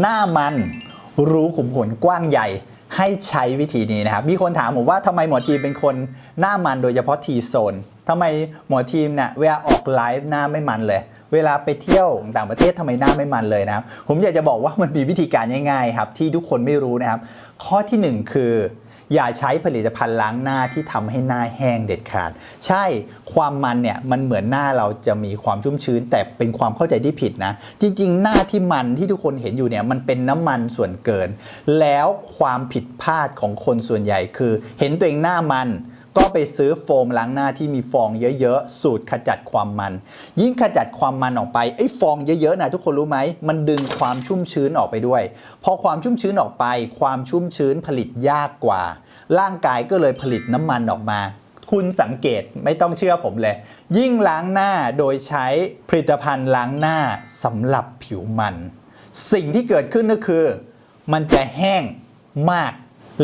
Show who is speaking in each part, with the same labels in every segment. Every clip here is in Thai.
Speaker 1: หน้ามันรู้ขุมขนกว้างใหญ่ให้ใช้วิธีนี้นะครับ มีคนถามผมว่าทำไมหมอทีมเป็นคนหน้ามันโดยเฉพาะทีโซนทำไมหมอทีมเนี่ยเวลาออกไลฟ์หน้าไม่มันเลย เวลาไปเที่ยวต่างประเทศทำไมหน้าไม่มันเลยนะครับ ผมอยากจะบอกว่ามันมีวิธีการง่ายๆครับที่ทุกคนไม่รู้นะครับ ข้อทีหนึ่1 คือ อย่าใช้ผลิตภัณฑ์ล้างหน้าที่ทำให้หน้าแห้งเด็ดขาด ใช่ความมันเนี่ยมันเหมือนหน้าเราจะมีความชุ่มชื้น แต่เป็นความเข้าใจที่ผิดนะ จริง ๆ หน้าที่มันที่ทุกคนเห็นอยู่เนี่ยมันเป็นน้ำมันส่วนเกิน แล้วความผิดพลาดของคนส่วนใหญ่คือ เห็นตัวเองหน้ามัน ก็ไปซื้อโฟมล้างหน้าที่มีฟองเยอะๆ สูตรขจัดความมัน ยิ่งขจัดความมันออกไปไอ้ฟองเยอะๆนะทุกคนรู้ไหม มันดึงความชุ่มชื้นออกไปด้วย พอความชุ่มชื้นออกไป ความชุ่มชื้นผลิตยากกว่า ร่างกายก็เลยผลิตน้ำมันออกมา คุณสังเกตไม่ต้องเชื่อผมเลย ยิ่งล้างหน้าโดยใช้ผลิตภัณฑ์ล้างหน้าสำหรับผิวมัน สิ่งที่เกิดขึ้นก็คือ มันจะแห้งมาก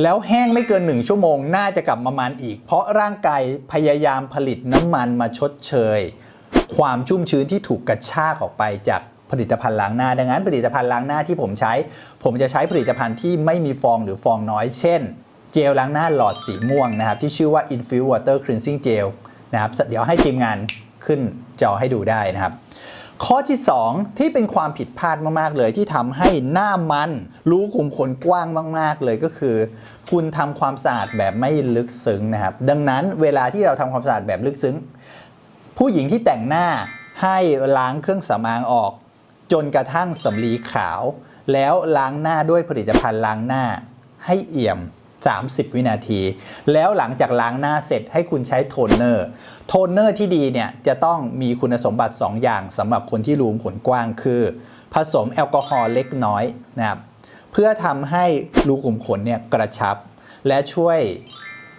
Speaker 1: แล้วแห้งไม่เกินหนึ่งชั่วโมง น่าจะกลับมามันอีก เพราะร่างกายพยายามผลิตน้ำมันมาชดเชย ความชุ่มชื้นที่ถูกกระชากออกไปจากผลิตภัณฑ์ล้างหน้า ดังนั้นผลิตภัณฑ์ล้างหน้าที่ผมใช้ ผมจะใช้ผลิตภัณฑ์ที่ไม่มีฟองหรือฟองน้อย เช่น เจลล้างหน้าหลอดสีม่วงนะครับที่ชื่อว่า Infuse Water Cleansing Gel นะครับเดี๋ยวให้ทีมงานขึ้นจอให้ดูได้นะครับ ข้อที่ 2 ที่เป็นความผิดพลาดมาก ๆ เลยที่ทำให้หน้ามันรู้ขุมขนกว้างมาก ๆ เลยก็คือ คุณทำความสะอาดแบบไม่ลึกซึ้งนะครับ ดังนั้นเวลาที่เราทำความสะอาดแบบลึกซึ้ง ผู้หญิงที่แต่งหน้าให้ล้างเครื่องสำอางออก จนกระทั่งสำลีขาว แล้วล้างหน้าด้วยผลิตภัณฑ์ล้างหน้าให้เอี่ยม 30 วินาที แล้วหลังจากล้างหน้าเสร็จให้คุณใช้โทนเนอร์ โทนเนอร์ที่ดีเนี่ยจะต้องมีคุณสมบัติ 2 อย่างสำหรับคนที่รูมขนกว้างคือ ผสมแอลกอฮอล์เล็กน้อยนะครับเพื่อทำให้รูขุมขนเนี่ยกระชับ และช่วย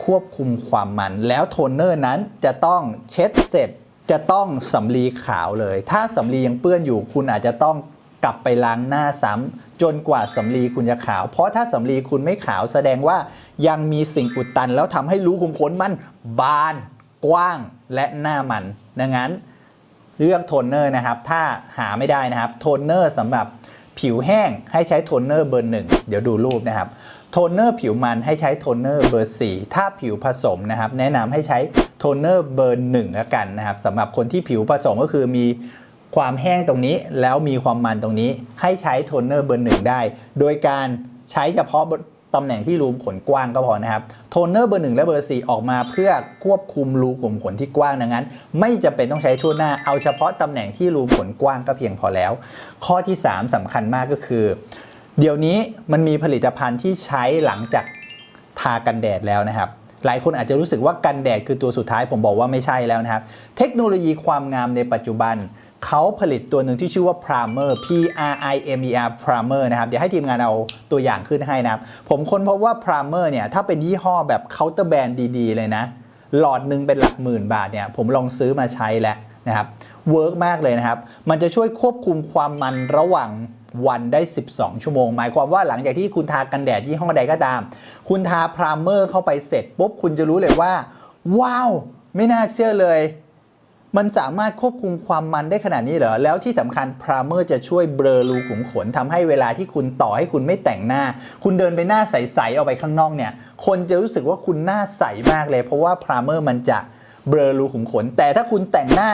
Speaker 1: ควบคุมความมัน แล้วโทนเนอร์นั้นจะต้องเช็ดเสร็จจะต้องสำลีขาวเลย ถ้าสำลียังเปื้อนอยู่คุณอาจจะต้อง กลับไปล้างหน้าซ้ำจนกว่าสำลีคุณจะขาว เพราะถ้าสำลีคุณไม่ขาวแสดงว่ายังมีสิ่งอุดตัน แล้วทำให้รูขุมขนมันบาน กว้างและหน้ามันดังนั้นเลือกโทนเนอร์นะครับ ถ้าหาไม่ได้นะครับโทนเนอร์สำหรับผิวแห้งให้ใช้โทนเนอร์เบอร์หนึ่งเดี๋ยวดูรูปนะครับโทนเนอร์ผิวมันให้ใช้โทนเนอร์เบอร์4ถ้าผิวผสมนะครับ แนะนำให้ใช้โทนเนอร์เบอร์1ละกันนะครับสำหรับคนที่ผิวผสมก็คือมี ความแห้งตรงนี้แล้วมีความมันตรงนี้ให้ใช้โทนเนอร์เบอร์1ได้ โดยการใช้เฉพาะตำแหน่งที่รูมขนกว้างก็พอนะครับ โทนเนอร์เบอร์1และเบอร์4ออกมาเพื่อควบคุมรูขุมขนที่กว้างดังนั้น ไม่จำเป็นต้องใช้ทั่วหน้าเอาเฉพาะตำแหน่งที่รูมขนกว้างก็เพียงพอแล้ว ข้อที่ 3สำคัญมากก็คือ เดี๋ยวนี้มันมีผลิตภัณฑ์ที่ใช้หลังจากทากันแดดแล้วนะครับหลายคนอาจจะรู้สึกว่ากันแดดคือตัวสุดท้ายผมบอกว่าไม่ใช่แล้วนะครับ เทคโนโลยีความงามในปัจจุบัน เขาผลิตตัวหนึ่งที่ชื่อว่า Primer P R I M E R Primer นะครับ เดี๋ยวให้ทีมงานเอาตัวอย่างขึ้นให้นะครับ ผมค้นพบว่า Primer เนี่ย ถ้าเป็นยี่ห้อแบบเคาน์เตอร์แบรนด์ดี ๆ เลยนะ หลอดหนึ่งเป็นหลักหมื่นบาทเนี่ย ผมลองซื้อมาใช้แล้วนะครับเวิร์กมากเลยนะครับ มันจะช่วยควบคุมความมันระหว่างวันได้ 12 ชั่วโมง หมายความว่าหลังจากที่คุณทากันแดดยี่ห้อใดก็ตาม คุณทาพรามเมอร์เข้าไปเสร็จปุ๊บคุณจะรู้เลยว่า ว้าว ไม่น่าเชื่อเลย มันสามารถควบคุมความมันได้ขนาดนี้เหรอ แล้วที่สำคัญพรามเมอร์จะช่วยเบลอรูขุมขนทำให้เวลาที่คุณต่อให้คุณไม่แต่งหน้า คุณเดินไปหน้าใสๆออกไปข้างนอกเนี่ย คนจะรู้สึกว่าคุณหน้าใสมากเลย เพราะว่าพรามเมอร์มันจะเบลอรูขุมขน แต่ถ้าคุณแต่งหน้า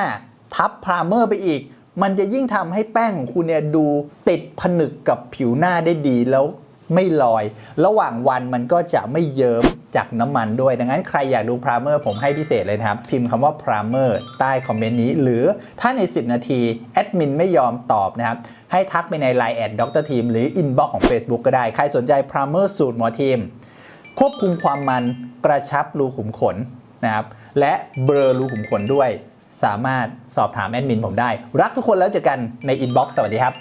Speaker 1: ทับพรามเมอร์ไปอีก มันจะยิ่งทำให้แป้งของคุณเนี่ยดูติดผนึกกับผิวหน้าได้ดีแล้ว ไม่ลอย ระหว่างวันมันก็จะไม่เยิ้มจากน้ำมันด้วย ดังนั้นใครอยากดูพรามเมอร์ผมให้พิเศษเลยนะครับ พิมพ์คำว่าพรามเมอร์ใต้คอมเมนต์นี้ หรือถ้าใน 10 นาที แอดมินไม่ยอมตอบนะครับ ให้ทักไปใน Line แอดดรทีมหรืออินบ็อกของ Facebook ก็ได้ ใครสนใจพรามเมอร์สูตรหมอทีม ควบคุมความมันกระชับรูขุมขนนะครับและเบลอรูขุมขนด้วย สามารถสอบถามแอดมินผมได้ รักทุกคนแล้วเจอกันในอินบ็อกซ์สวัสดีครับ